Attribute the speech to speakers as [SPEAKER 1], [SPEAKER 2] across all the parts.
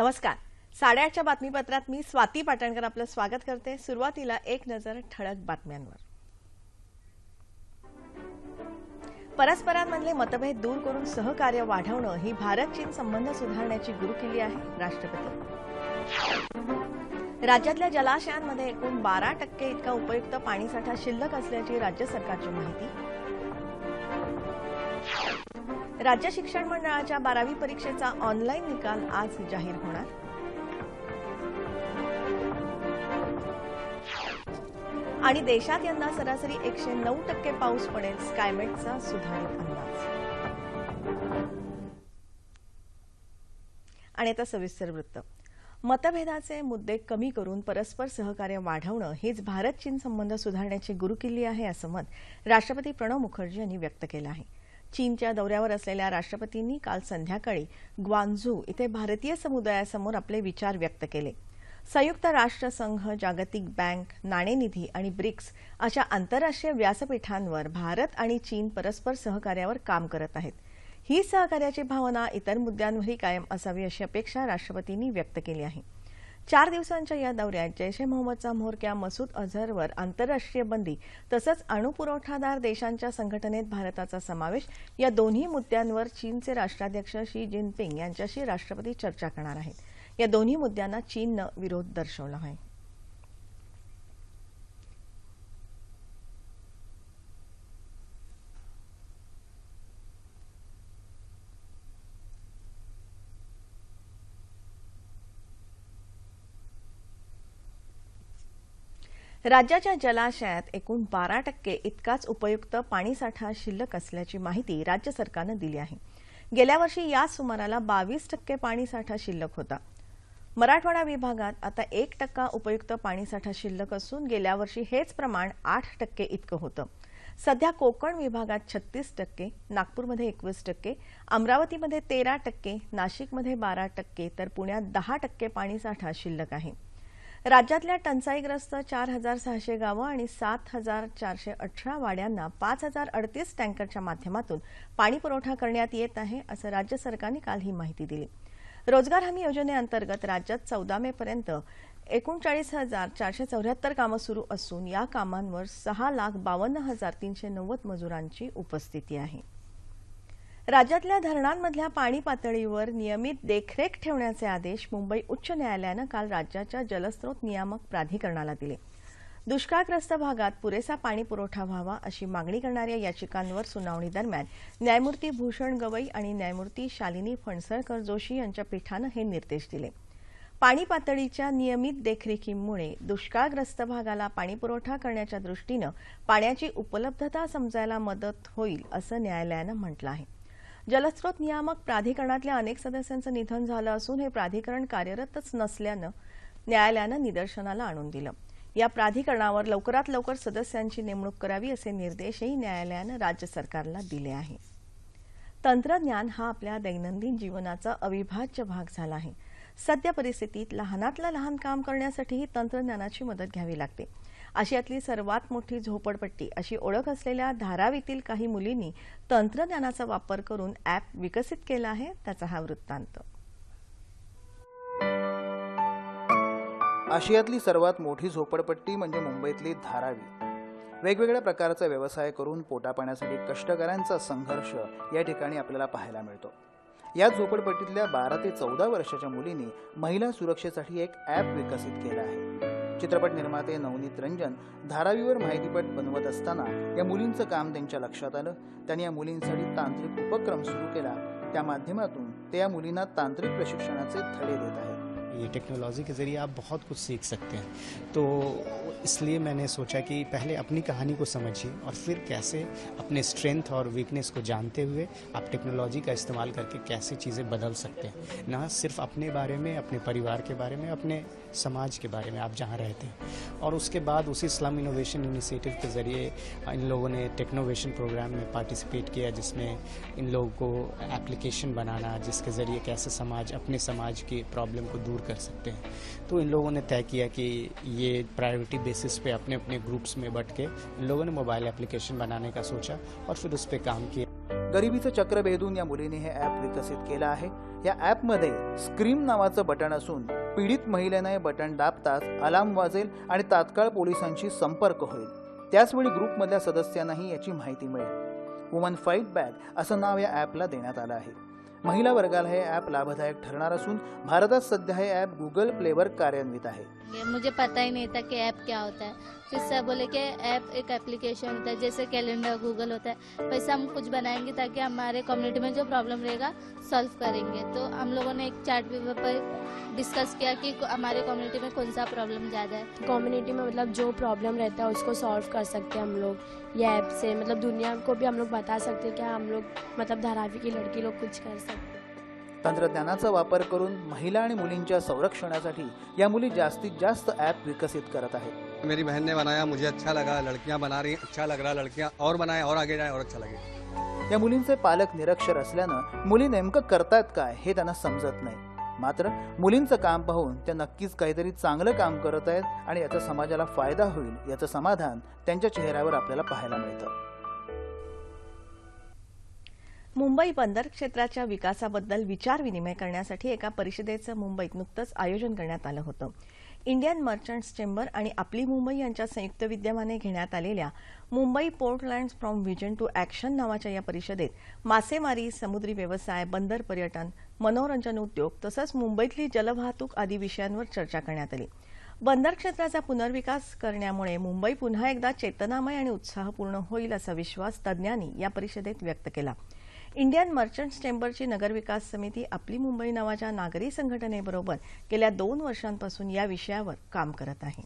[SPEAKER 1] नमस्कार. साडेआठच्या बातमीपत्रात मी स्वाती पाटणकर आपलं स्वागत करते. सुरुवातीला एक नजर ठळक बातम्यांवर. परस्परांमधले मतभेद दूर करून सहकार्य वाढवणं ही भारत चीन संबंध सुधारण्याची गुरुकिल्ली आहे राष्ट्रपती. राज्यातल्या जलाशयांमध्ये एकूण बारा टक्के इतका उपयुक्त पाणीसाठा शिल्लक असल्याची राज्य सरकारची माहिती. राज्य शिक्षण मंडळाच्या बारावी परीक्षेचा ऑनलाईन निकाल आज जाहीर होणार. आणि देशात यंदा सरासरी एकशे नऊ टक्के पाऊस पडेल स्कायमेटचा सुधारित अंदाज. आणि आता सविस्तर वृत्त. मतभेदाचे मुद्दे कमी करून परस्पर सहकार्य वाढवणं हीच भारत चीन संबंध सुधारण्याची गुरुकिल्ली आहे असं मत राष्ट्रपती प्रणव मुखर्जी यांनी व्यक्त केलं आहे. चीनच्या दौऱ्यावर असलेल्या राष्ट्रपतींनी काल संध्याकाळी ग्वांझू इथे भारतीय समुदायासमोर आपले विचार व्यक्त केले. संयुक्त राष्ट्रसंघ जागतिक बँक नाणेनिधी आणि ब्रिक्स अशा आंतरराष्ट्रीय व्यासपीठांवर भारत आणि चीन परस्पर सहकार्यावर काम करत आहेत. ही सहकार्याची भावना इतर मुद्द्यांवरही कायम असावी अशी अपेक्षा राष्ट्रपतींनी व्यक्त केली आहे. चार दिवसांच्या या दौऱ्यात जैश ए मोहम्मदचा म्होरक्या मसूद अझहरवर आंतरराष्ट्रीय बंदी तसंच अणुपुरवठादार देशांच्या संघटनेत भारताचा समावेश या दोन्ही मुद्द्यांवर चीनचे राष्ट्राध्यक्ष शी जिनपिंग यांच्याशी राष्ट्रपती चर्चा करणार आहेत. या दोन्ही मुद्द्यांना चीननं विरोध दर्शवला आहे. राज्याच्या जलाशयात एकूण बारा टक्के इतकाच उपयुक्त पाणीसाठा शिल्लक असल्याची माहिती राज्य सरकारनं दिली आहे. गेल्या वर्षी याच सुमाराला बावीस टक्के पाणीसाठा शिल्लक होता. मराठवाडा विभागात आता एक टक्का उपयुक्त पाणीसाठा शिल्लक असून गेल्या वर्षी हेच प्रमाण आठ टक्के इतकं होतं. सध्या कोकण विभागात छत्तीस टक्के नागपूरमध्ये एकवीस टक्के अमरावतीमध्ये तेरा टक्के नाशिकमध्ये बारा टक्के तर पुण्यात दहा टक्के पाणीसाठा शिल्लक आहे. राज्यातल्या टंचाईग्रस्त चार हजार सहाशे गावं आणि सात हजार चारशे अठरा वाड्यांना पाच हजार अडतीस टँकरच्या माध्यमातून पाणीपुरवठा करण्यात येत आहे असं राज्य सरकारने काल ही माहिती दिली. रोजगार हमी योजनेअंतर्गत राज्यात चौदा मे पर्यंत एकोणचाळीस हजार चारशे चौऱ्याहत्तर कामं सुरू असून या कामांवर सहा लाख बावन्न हजार तीनशे नव्वद मजुरांची उपस्थिती आहे. राज्यातल्या धरणांमधल्या पाणी पातळीवर नियमित देखरेख ठेवण्याचे आदेश मुंबई उच्च न्यायालयानं काल राज्याच्या जलस्रोत नियामक प्राधिकरणाला दिले. दुष्काळग्रस्त भागात पुरेसा पाणी पुरवठा व्हावा अशी मागणी करणाऱ्या याचिकांवर सुनावणी दरम्यान न्यायमूर्ती भूषण गवई आणि न्यायमूर्ती शालिनी फणसळकर जोशी यांच्या पीठानं हे निर्देश दिले. पाणी पातळीच्या नियमित देखरेखीमुळे दुष्काळग्रस्त भागाला पाणीपुरवठा करण्याच्या दृष्टीनं पाण्याची उपलब्धता समजायला मदत होईल असं न्यायालयानं म्हटलं आहे. जलस्रोत नियामक प्राधिकरणातल्या अनेक सदस्यांचं निधन झालं असून हे प्राधिकरण कार्यरतच नसल्यानं न्यायालयानं निदर्शनाला आणून दिलं. या प्राधिकरणावर लवकरात लवकर सदस्यांची नेमणूक करावी असे निर्देशही न्यायालयानं राज्य सरकारला दिले आहे. तंत्रज्ञान हा आपल्या दैनंदिन जीवनाचा अविभाज्य भाग झाला आहे. सद्य परिस्थितीत लहानातलं लहान काम करण्यासाठीही तंत्रज्ञानाची मदत घ्यावी लागते. आशियातली सर्वात मोठी झोपडपट्टी अशी ओळख असलेल्या धारावीतील काही मुलींनी तंत्रज्ञानाचा वापर करून अॅप विकसित केला आहे त्याचा हा वृत्तांत.
[SPEAKER 2] आशियातली सर्वात मोठी झोपडपट्टी म्हणजे मुंबईतली धारावी. वेगवेगळ्या प्रकारचा व्यवसाय करून पोटापाण्यासाठी कष्टकऱ्यांचा संघर्ष या ठिकाणी आपल्याला पाहायला मिळतो. या झोपडपट्टीतल्या बारा ते चौदा वर्षाच्या मुलींनी महिला सुरक्षेसाठी एक ॲप विकसित केलं आहे. चित्रपट निर्माते नवनीत रंजन धारावीवर माहितीपट बनवत असताना या मुलींचं काम त्यांच्या लक्षात आलं. त्यांनी या मुलींसाठी तांत्रिक उपक्रम सुरू केला. त्या माध्यमातून ते या मुलींना तांत्रिक प्रशिक्षणाचे धडे देत आहेत.
[SPEAKER 3] ये टेक्नोलॉजी के ज़रिए आप बहुत कुछ सीख सकते हैं। तो इसलिए मैंने सोचा कि पहले अपनी कहानी को समझिए और फिर कैसे अपने स्ट्रेंथ और वीकनेस को जानते हुए आप टेक्नोलॉजी का इस्तेमाल करके कैसे चीज़ें बदल सकते हैं। ना सिर्फ़ अपने बारे में, अपने परिवार के बारे में, अपने समाज के बारे में आप जहाँ रहते हैं। और उसके बाद उसी स्लम इनोवेशन इनिशिएटिव के ज़रिए इन लोगों ने टेक्नोवेशन प्रोग्राम में पार्टिसिपेट किया, जिसमें इन लोगों को एप्लीकेशन बनाना, जिसके ज़रिए कैसे समाज, अपने समाज की प्रॉब्लम को दूर कर सकते हैं। तो इन लोगों ने तय किया कि ये प्रायोरिटी बेसिस पे अपने अपने ग्रुप्स में बट के इन लोगों ने मोबाइल एप्लीकेशन बनाने का सोचा और फिर उस पर काम किया।
[SPEAKER 2] गरिबीचं चक्र भेदून या मुलीने हे ॲप विकसित केलं आहे। या ॲपमध्ये स्क्रीम नावाचं बटन असून पीडित महिलेनं हे बटन दाबताच अलार्म वाजेल आणि तात्काळ पोलिसांशी संपर्क होईल. त्याचवेळी ग्रुपमधल्या सदस्यांनाही याची माहिती मिळेल. वुमन फाईट बॅक असं नाव या ॲपला देण्यात आलं आहे. महिला वर्गाला हे ॲप लाभदायक ठरणार असून भारतात सध्या हे ॲप गुगल प्लेवर कार्यान्वित आहे.
[SPEAKER 4] मुझे पता ही नहीं था कि ऐप क्या होता है. फिर सर बोले कि ऐप एक एप्लीकेशन होता है जैसे कैलेंडर गूगल होता है. वैसे हम कुछ बनाएँगे ताकि हमारे कम्युनिटी में जो प्रॉब्लम रहेगा सॉल्व करेंगे. तो हम लोगों ने एक चार्ट पेपर पर डिस्कस किया कि हमारे कम्युनिटी में कौन सा प्रॉब्लम ज़्यादा है.
[SPEAKER 5] कम्युनिटी में मतलब जो प्रॉब्लम रहता है उसको सॉल्व कर सकते हैं हम लोग. ये ऐप से मतलब दुनिया को भी हम लोग बता सकते हैं कि हम लोग मतलब धारावी की लड़की लोग कुछ कर सकते
[SPEAKER 2] तंत्रज्ञानाचा वापर करून महिला आणि मुलींच्या संरक्षणासाठी या मुली जास्तीत जास्त ॲप विकसित करत आहेत.
[SPEAKER 6] मेरी बहन ने बनाया मुझे अच्छा लगा लड़कियां बना रही अच्छा लग रहा लड़कियां और बनाए और आगे जाए और अच्छा लगे।
[SPEAKER 2] या मुलींचे पालक निरक्षर असल्यानं मुली नेमकं करतायत काय हे त्यांना समजत नाही. मात्र मुलींचं काम पाहून त्या नक्कीच काहीतरी चांगलं काम करत आहेत आणि याचा समाजाला फायदा होईल याचं समाधान त्यांच्या चेहऱ्यावर आपल्याला पाहायला मिळतं.
[SPEAKER 1] मुंबई बंदर क्षेत्राच्या विकासाबद्दल विचारविनिमय करण्यासाठी एका परिषदेचं मुंबईत नुकतंच आयोजन करण्यात आलं होतं. इंडियन मर्चंट्स चेंबर आणि आपली मुंबई यांच्या संयुक्त विद्यमाने घेण्यात आलेल्या Mumbai portlands from vision to action नावाच्या या परिषदेत मासेमारी समुद्री व्यवसाय बंदर पर्यटन मनोरंजन उद्योग तसंच मुंबईतली जलवाहतूक आदी विषयांवर चर्चा करण्यात आली. बंदर क्षेत्राचा पुनर्विकास करण्यामुळे मुंबई पुन्हा एकदा चेतनामय आणि उत्साहपूर्ण होईल असा विश्वास तज्ज्ञांनी या परिषदेत व्यक्त केला. इंडियन मर्चंट्स चेंबरची नगरविकास समिती आपली मुंबई नावाच्या नागरी संघटनेबरोबर गेल्या दोन वर्षांपासून या विषयावर काम करत आहे.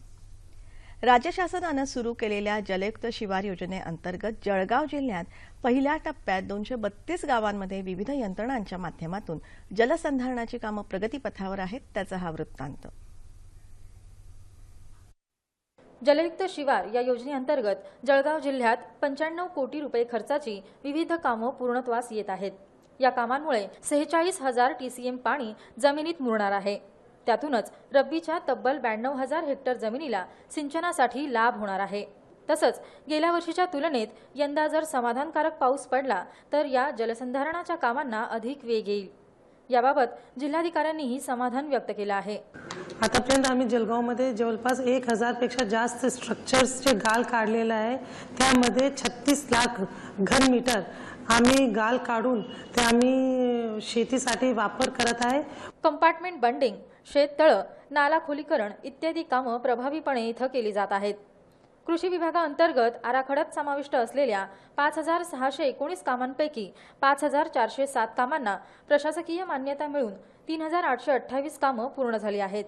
[SPEAKER 1] राज्य शासनानं सुरू केलेल्या जलयुक्त शिवार योजनेअंतर्गत जळगाव जिल्ह्यात पहिल्या टप्प्यात दोनशे बत्तीस गावांमध्ये विविध यंत्रणांच्या माध्यमातून जलसंधारणाची कामं प्रगतीपथावर आहेत त्याचा हा वृत्तांत.
[SPEAKER 7] जलयुक्त शिवार या योजनेअंतर्गत जळगाव जिल्ह्यात पंच्याण्णव कोटी रुपये खर्चाची विविध कामं पूर्णत्वास येत आहेत. या कामांमुळे सेहेचाळीस हजार टीसीएम पाणी जमिनीत मुरणार आहे. त्यातूनच रब्बीच्या तब्बल ब्याण्णव हजार हेक्टर जमिनीला सिंचनासाठी लाभ होणार आहे. तसंच गेल्या वर्षीच्या तुलनेत यंदा जर समाधानकारक पाऊस पडला तर या जलसंधारणाच्या कामांना अधिक वेग येईल. याबाबत जिल्हाधिकाऱ्यांनीही समाधान व्यक्त केलं आहे.
[SPEAKER 8] आतापर्यंत आम्ही जळगावमध्ये जवळपास एक हजारपेक्षा जास्त स्ट्रक्चर्सचे गाल काढलेलं आहे. त्यामध्ये छत्तीस लाख घनमीटर आम्ही गाल काढून ते आम्ही शेतीसाठी वापर करत आहे.
[SPEAKER 7] कंपार्टमेंट बंडिंग शेततळं नाला खोलीकरण इत्यादी कामं प्रभावीपणे इथं केली जात आहेत. कृषी विभागाअंतर्गत आराखड्यात समाविष्ट असलेल्या पाच हजार सहाशे एकोणीस कामांपैकी पाच हजार चारशे सात कामांना प्रशासकीय मान्यता मिळून तीन हजार आठशे अठ्ठावीस कामं पूर्ण झाली आहेत.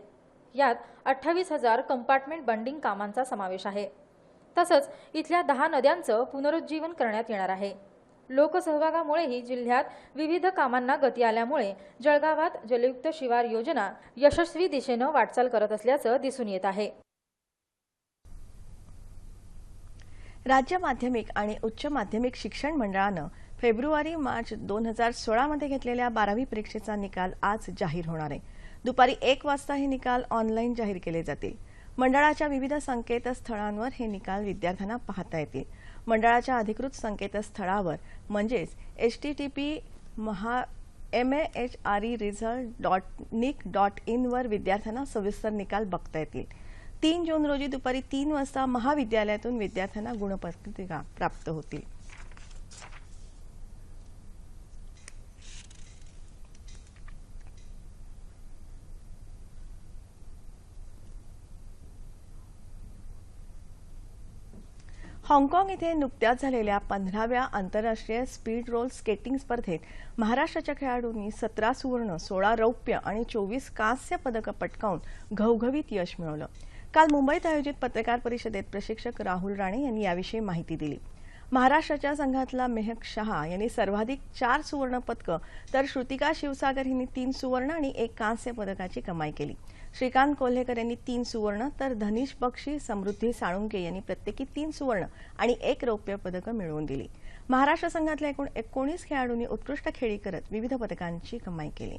[SPEAKER 7] यात अठ्ठावीस हजार कंपार्टमेंट बंडिंग कामांचा समावेश आहे. तसंच इथल्या दहा नद्यांचं पुनरुज्जीवन करण्यात येणार आहे. लोकसहभागामुळेही जिल्ह्यात विविध कामांना गती आल्यामुळे जळगावात जलयुक्त शिवार योजना यशस्वी दिशेनं वाटचाल करत असल्याचं दिसून येत आहे.
[SPEAKER 1] राज्य माध्यमिक आणि उच्च माध्यमिक शिक्षण मंडळानं फेब्रुवारी मार्च दोन हजार सोळामध्ये घेतलेल्या बारावी परीक्षेचा निकाल आज जाहीर होणार आहे. दुपारी एक वाजता हे निकाल ऑनलाईन जाहीर केले जातील. मंडळाच्या विविध संकेतस्थळांवर हे निकाल विद्यार्थ्यांना पाहता येतील. मंडळाच्या अधिकृत संकेतस्थळावर म्हणजेच H T T P Maha M A H R E result dot nic dot इनवर विद्यार्थ्यांना सविस्तर निकाल बघता येतील. तीन जून रोजी दुपारी तीन वाजता महाविद्यालयातून विद्यार्थ्यांना गुणपत्रिका प्राप्त होतील. हाँगकाँग इथे नुकत्याच झालेल्या पंधराव्या आंतरराष्ट्रीय स्पीड रोल स्केटिंग स्पर्धेत महाराष्ट्राच्या खेळाडूंनी सतरा सुवर्ण सोळा रौप्य आणि चोवीस कांस्य पदकं पटकावून घवघवीत यश मिळवलं. काल मुंबईत आयोजित पत्रकार परिषदेत प्रशिक्षक राहुल राणे यांनी याविषयी माहिती दिली. महाराष्ट्राच्या संघातला मेहक शहा यांनी सर्वाधिक चार सुवर्ण पदकं तर श्रुतिका शिवसागर यांनी तीन सुवर्ण आणि एक कांस्य पदकाची कमाई केली. श्रीकांत कोल्हेकर यांनी तीन सुवर्ण तर धनीश बक्षी समृद्धी साळुंके यांनी प्रत्येकी तीन सुवर्ण आणि एक रौप्य पदकं मिळवून दिली. महाराष्ट्र संघातल्या एकूण एकोणीस खेळाडूंनी उत्कृष्ट खेळी करत विविध पदकांची कमाई केली.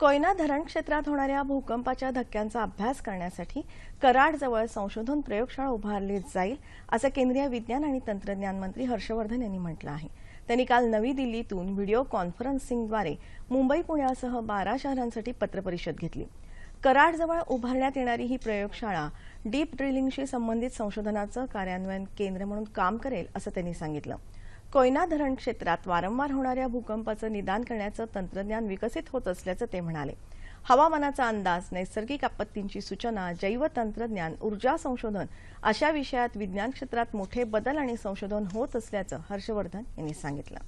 [SPEAKER 1] कोयना धरण क्षेत्रात होणाऱ्या भूकंपाच्या धक्क्यांचा अभ्यास करण्यासाठी कराडजवळ संशोधन प्रयोगशाळा उभारली जाईल असं केंद्रीय विज्ञान आणि तंत्रज्ञान मंत्री हर्षवर्धन यांनी म्हटलं आहे. त्यांनी काल नवी दिल्लीतून व्हिडिओ कॉन्फरन्सिंगद्वारे मुंबई पुण्यासह बारा शहरांसाठी पत्रपरिषद घेतली. कराडजवळ उभारण्यात येणारी ही प्रयोगशाळा डीप ड्रिलिंगशी संबंधित संशोधनाचं कार्यान्वयन केंद्र म्हणून काम करेल असं त्यांनी सांगितलं. कोयना धरण क्षेत्रात वारंवार होणाऱ्या भूकंपाचं निदान करण्याचं तंत्रज्ञान विकसित होत असल्याचं ते म्हणाले. हवामानाचा अंदाज नैसर्गिक आपत्तींची सूचना जैवतंत्रज्ञान ऊर्जा संशोधन अशा विषयात विज्ञान क्षेत्रात मोठे बदल आणि संशोधन होत असल्याचं हर्षवर्धन यांनी सांगितलं.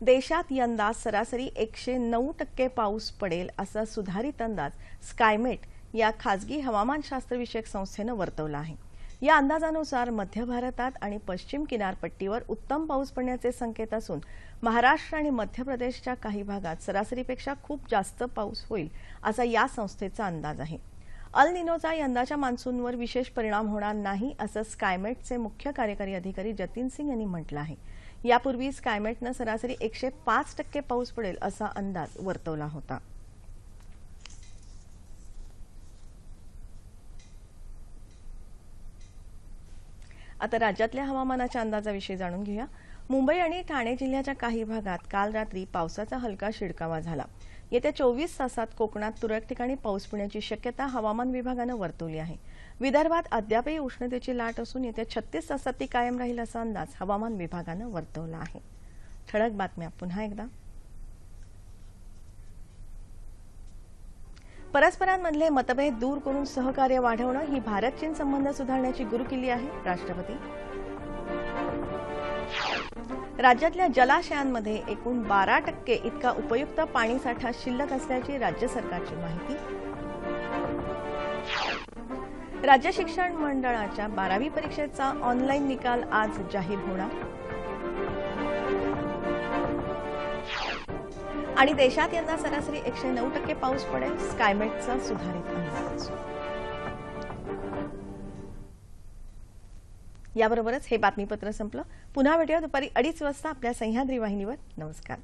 [SPEAKER 1] देशात यंदा सरासरी एकशे नऊ टक्के पाऊस पडेल असा सुधारित अंदाज स्कायमेट या खासगी हवामानशास्त्रविषयक संस्थेनं वर्तवला आहे. या अंदाजानुसार मध्य भारतात आणि पश्चिम किनारपट्टीवर उत्तम पाऊस पडण्याचे संकेत असून महाराष्ट्र आणि मध्य प्रदेशच्या काही भागात सरासरीपेक्षा खूप जास्त पाऊस होईल असा या संस्थेचा अंदाज आहे. अल निनोचा यंदाच्या मान्सूनवर विशेष परिणाम होणार नाही असं स्कायमेटचे मुख्य कार्यकारी अधिकारी जतीन सिंग यांनी म्हटलं आहे. यापूर्वी स्कायमेटनं सरासरी एकशे पाच टक्के पाऊस पडेल असा अंदाज वर्तवला होता. आता राज्यातल्या हवामानाच्या अंदाजाविषयी जाणून घेऊया. मुंबई आणि ठाणे जिल्ह्याच्या काही भागात काल रात्री पावसाचा हलका शिडकावा झाला. येत्या चोवीस तासात कोकणात तुरळक ठिकाणी पाऊस पडण्याची शक्यता हवामान विभागानं वर्तवली आहे. विदर्भात अद्यापही उष्णतेची लाट असून येत्या छत्तीस तासात ती कायम राहील असा अंदाज हवामान विभागानं वर्तवला आहे. ठळक बातम्या पुन्हा एकदा. परस्परांमधले मतभेद दूर करून सहकार्य वाढवणं ही भारत चीन संबंध सुधारण्याची गुरुकिल्ली आहे राष्ट्रपती. राज्यातल्या जलाशयांमध्ये एकूण बारा टक्के इतका उपयुक्त पाणीसाठा शिल्लक असल्याची राज्य सरकारची माहिती. राज्य शिक्षण मंडळाच्या बारावी परीक्षेचा ऑनलाईन निकाल आज जाहीर होणार. आणि देशात यंदा सरासरी एकशे नऊ टक्के पाऊस पडेल. स्कायमेटचा सुधारित अंदाज. याबरोबरच हे बातमीपत्र संपलं. पुन्हा भेटूया दुपारी अडीच वाजता आपल्या सह्याद्री वाहिनीवर. नमस्कार.